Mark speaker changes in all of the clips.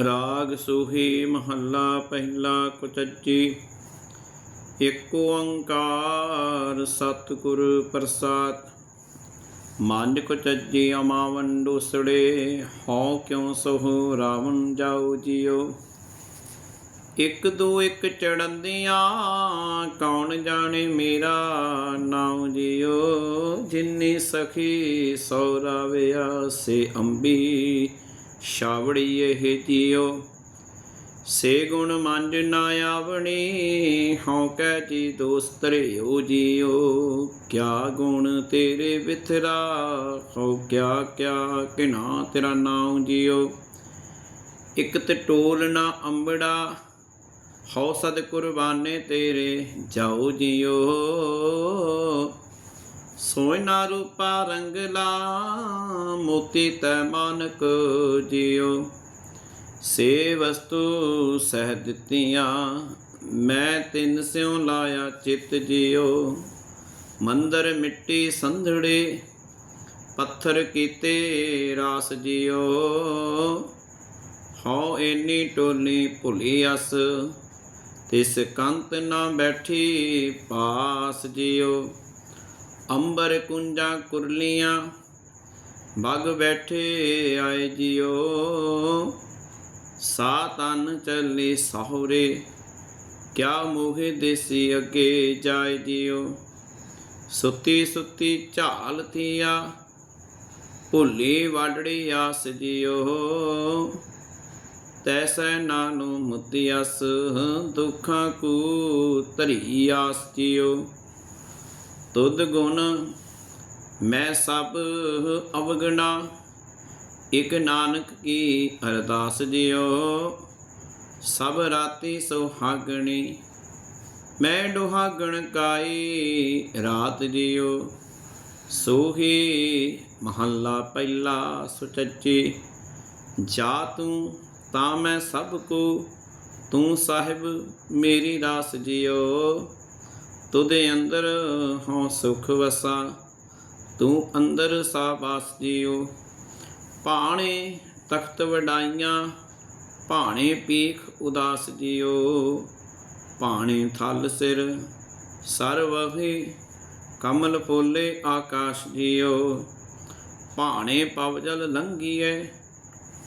Speaker 1: ਰਾਗ ਸੋਹੀ ਮਹੱਲਾ ਪਹਿਲਾ ਕੁਚੱਜੀ। ਏਕ ਓੰਕਾਰ ਸਤਿਗੁਰ ਪ੍ਰਸਾਦ। ਮਨ ਕੁਚਜੀ ਅਮਾਵਨ ਡੋਸੜੇ, ਹਉ ਕਿਉ ਸੋ ਰਾਵਣ ਜਾਉ ਜਿਉ ਇੱਕ ਦੋ ਇੱਕ ਚੜੰਦੀਆਂ ਕੌਣ ਜਾਣੇ ਮੇਰਾ ਨਾਮ ਜਿਉ ਜਿਨੀ ਸਖੀ ਸੌਰਾਵਿਆ ਸੇ ਅੰਬੀ ਸ਼ਾਵੜੀ ਇਹ ਜਿਉ ਸੇ ਗੁਣ ਮੰਜ ਨਾ ਆਵਣੀ, ਹਉ ਕਹਿ ਜੀ ਦੋਸਤ ਰਿਓ ਜਿਉ ਕਿਆ ਗੁਣ ਤੇਰੇ ਵਿਥਰਾ ਹਉ ਕਿਆ ਕਿਆ ਕਿਨਾ ਤੇਰਾ ਨਾਮ ਜਿਉ ਇਕ ਤੇ ਟੋਲ ਨਾ ਅੰਬੜਾ, ਹਉ ਸਦ ਕੁਰਬਾਨੇ ਤੇਰੇ ਜਾਉ ਜਿਉ ਸੋਇਨਾ ਰੂਪਾ ਰੰਗਲਾ ਮੋਤੀ ਤੈ ਮਾਨਕ ਜਿਉ। ਸੇ ਵਸਤੂ ਸਹਿ ਦਿੱਤੀਆਂ, ਮੈਂ ਤਿੰਨ ਸਿਉ ਲਾਇਆ ਚਿਤ ਜਿਉ। ਮੰਦਰ ਮਿੱਟੀ ਸੰਧੜੇ, ਪੱਥਰ ਕੀਤੇ ਰਾਸ ਜਿਉ। ਹਉ ਏਨੀ ਟੋਲੀ ਭੁਲੀ ਅਸ, ਤਿਸ ਕੰਤ ਨਾ ਬੈਠੀ ਪਾਸ ਜਿਉ। ਅੰਬਰ ਕੁੰਜਾਂ ਕੁਰਲੀਆਂ ਬਗ ਬੈਠੇ ਆਏ ਜਿਓ ਸਾ ਤਨ ਚੱਲੀ ਸਹੁਰੇ, ਕਿਆ ਮੋਹਿ ਦੇਸੀ ਅੱਗੇ ਜਾਏ ਜਿਓ ਸੁੱਤੀ ਸੁੱਤੀ ਝਾਲ ਥੀਆ, ਭੁੱਲੀ ਵਾਡੜੀ ਆਸ ਜਿਓ ਤੈਸੈ ਨਾਨੂ ਮੁਤਿਆਸ ਦੁੱਖਾਂ ਕੂ ਧਰੀ ਆਸ ਜਿਓ ਤੁਧ ਗੁਣ ਮੈਂ ਸਭ ਅਵਗਣਾ, ਇਕ ਨਾਨਕ ਕੀ ਅਰਦਾਸ ਜਿਓ ਸਭ ਰਾਤੀ ਸੁਹਾਗਣੀ, ਮੈਂ ਦੁਹਾਗਣ ਕਾਈ ਰਾਤ ਜਿਓ ਸੋਹੀ ਮਹੱਲਾ ਪਹਿਲਾ ਸੁਚੱਜੀ, ਜਾ ਤੂੰ ਤਾਂ ਮੈਂ ਸਭ ਕੋ, ਤੂੰ ਸਾਹਿਬ ਮੇਰੀ ਰਾਸ ਜਿਓ ਤੁਦੇ ਅੰਦਰ ਹਉ ਸੁਖ ਵਸਾ, ਤੂੰ ਅੰਦਰ ਸਾਬਾਸ ਜਿਉ ਭਾਣੇ ਤਖਤ ਵਡਾਈਆਂ, ਭਾਣੇ ਪੀਖ ਉਦਾਸ ਜਿਉ ਭਾਣੇ ਥਲ ਸਿਰ ਸਰਵਹੀ ਕਮਲ ਫੋਲੇ ਆਕਾਸ਼ ਜਿਉ ਭਾਣੇ ਪਵਜਲ ਲੰਘੀਐ,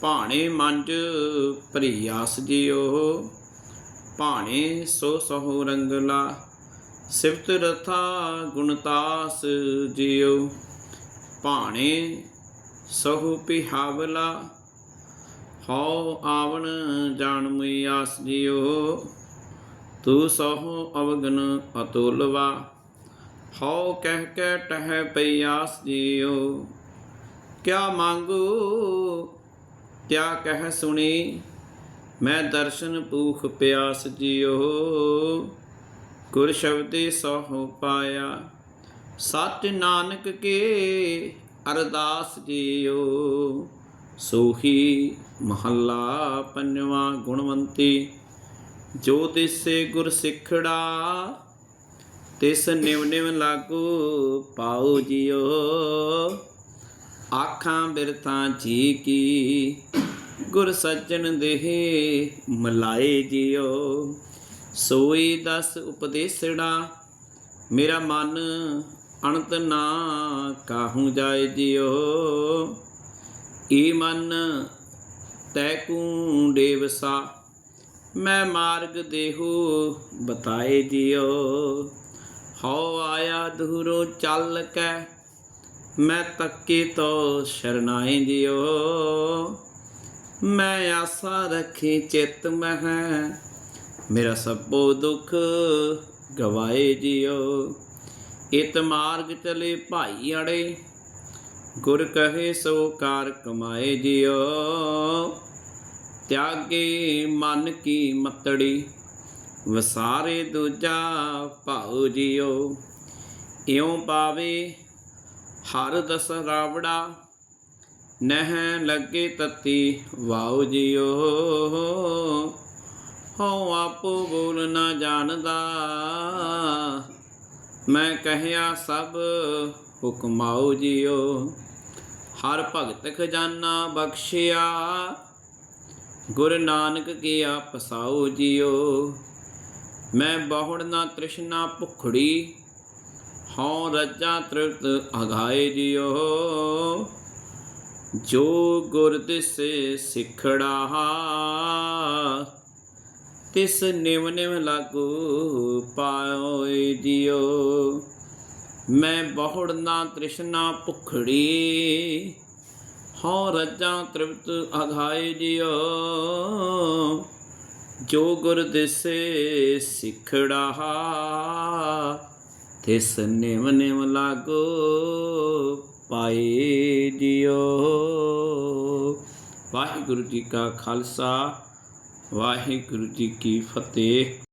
Speaker 1: ਭਾਣੇ ਮੰਜ ਪ੍ਰਿਆਸ ਜਿਉ ਭਾਣੇ ਸੋ ਸਹੁ ਰੰਗਲਾ ਸਿਫਤ ਰਥਾ ਗੁਣਤਾਸ ਜਿਉ, ਭਾਣੇ ਸਹੁ ਪਿਹਾਵਲਾ, ਹਉ ਆਵਣ ਜਾਣ ਮੁਈ ਆਸ ਜਿਉ, ਤੂ ਸਹੁ ਅਵਗਨ ਅਤੁਲਵਾ, ਹਉ ਕਹਿ ਕੇ ਟਹਿ ਪਈ ਆਸ ਜਿਉ। ਕਿਆ ਮੰਗੂ, ਕਿਆ ਕਹਿ ਸੁਣੀ, ਮੈਂ ਦਰਸ਼ਨ ਪੂਖ ਪਿਆਸ ਜਿਉ। ਗੁਰ ਸ਼ਬਦੇ ਸੋਹ ਪਾਇਆ। ਸਤਿ ਨਾਨਕ ਕੇ ਅਰਦਾਸ ਜੀਓ। ਸੋਹੀ ਮਹੱਲਾ ਪੰਜਵਾ ਗੁਣਵੰਤੀ। ਜੋ ਤਿਸੇ ਗੁਰ ਸਿੱਖੜਾ, ਤਿਸ ਨਿਵ ਨਿਵ ਲਾਗੂ ਪਾਉ ਜਿਓ। ਆਖਾਂ ਬਿਰਥਾਂ ਜੀ ਕੀ, ਗੁਰ ਸੱਜਣ ਦੇਹ ਮਲਾਏ ਜਿਓ। ਸੋਈ ਦਸ ਉਪਦੇਸੜਾ, ਮੇਰਾ ਮਨ ਅਣਤ ਨਾ ਕਾਹੂ ਜਾਏ ਜਿਉ। ਈ ਮਨ ਤੈ ਕੂ ਦੇਵਸਾ ਮੈਂ ਮਾਰਗ ਦੇਹੂ ਬਤਾਏ ਜਿਉ। ਹਉ ਆਇਆ ਦੂਰੋਂ ਚੱਲ ਕੈ, ਮੈਂ ਤੱਕੇ ਤੋ ਸ਼ਰਨਾਏ ਜਿਉ। ਮੈਂ ਆਸਾ ਰੱਖੀ ਚਿਤ ਮਹਿ ਮੇਰਾ ਸਭੋ ਦੁੱਖ ਗਵਾਏ ਜਿਉ ਇਤ ਮਾਰਗ ਚਲੇ ਭਾਈ ਅੜੇ, ਗੁਰ ਕਹੇ ਸੋ ਕਾਰ ਕਮਾਏ ਜਿਉ ਤਿਆਗੇ ਮਨ ਕੀ ਮਤੜੀ, ਵਸਾਰੇ ਦੂਜਾ ਭਾਉ ਜਿਉ ਇਉ ਪਾਵੇ ਹਰ ਦਸ ਰਾਵੜਾ, ਨਹਿ ਲੱਗੇ ਤਤੀ ਵਾਉ ਜਿਉ ਹਉ ਆਪੋ ਬੋਲ ਨਾ ਜਾਣਦਾ। ਮੈਂ ਕਹਿਆ, ਸਭ ਹੁਕਮਾਉ ਜਿਓ। ਹਰ ਭਗਤ ਖਜ਼ਾਨਾ ਬਖਸ਼ਿਆ। ਗੁਰ ਨਾਨਕ ਕੀ ਪਸਾਉ ਜਿਓ। ਮੈਂ ਬਹੁੜ ਨਾ ਤ੍ਰਿਸ਼ਨਾ ਭੁਖੜੀ, ਹਉ ਰੱਜਾ ਤ੍ਰਿਪਤ ਅਗਾਏ ਜਿਓ। ਜੋ ਗੁਰ ਦਿਸੇ ਸਿਖੜਾ ਤਿਸ ਨਿਵ ਨਿਵ ਲਾਗੂ ਪਾਇਓਏ ਜਿਉ। ਮੈਂ ਬਹੁੜ ਨਾ ਤ੍ਰਿਸ਼ਨਾ ਭੁਖੜੀ, ਹਉ ਰੱਜਾਂ ਤ੍ਰਿਪਤ ਅਘਾਏ ਦਿਓ ਜੋ ਗੁਰ ਦਿਸੇ ਸਿਖੜਾ, ਤਿਸ ਨਿਵ ਨਿਵ ਲਾਗੋ ਪਾਏ ਦਿਓ ਵਾਹਿਗੁਰੂ ਜੀ ਕਾ ਖਾਲਸਾ। ਵਾਹਿਗੁਰੂ ਜੀ ਕੀ ਫਤਿਹ।